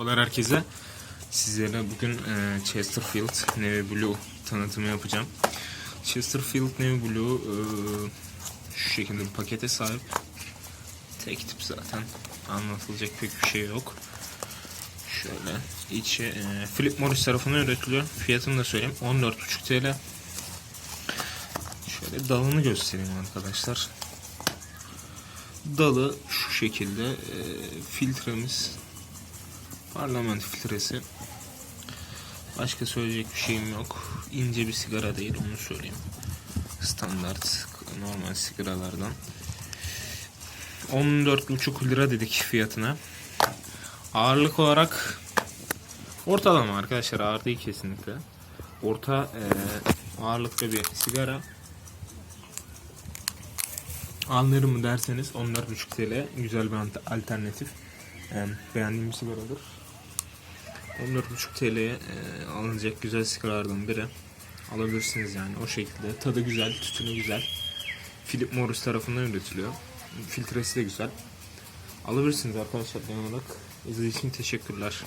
Merhabalar herkese. Sizlere bugün e, Chesterfield Navy Blue tanıtımı yapacağım. Chesterfield Navy Blue e, şu şekilde bir pakete sahip. Tek tip zaten. Anlatılacak pek bir şey yok. Şöyle içi e, Philip Morris tarafından üretiliyor. Fiyatını da söyleyeyim. 14,5 TL. Şöyle dalını göstereyim arkadaşlar. Dalı şu şekilde e, filtremiz parlament filtresi. Başka söyleyecek bir şeyim yok. İnce bir sigara değil onu söyleyeyim. Standart normal sigaralardan. 14,5 lira dedik fiyatına. Ağırlık olarak ortalama arkadaşlar ağır değil kesinlikle. Orta e, ağırlıkta bir sigara. Alınır mı derseniz 14,5 TL güzel bir alternatif. E, beğendiğim bir sigaradır. 14,5 TL'ye e, alınacak güzel sigaralardan biri. Alabilirsiniz yani o şekilde. Tadı güzel, tütünü güzel. Philip Morris tarafından üretiliyor. Filtresi de güzel. Alabilirsiniz arkadaşlar genel olarak. İzlediğiniz için teşekkürler.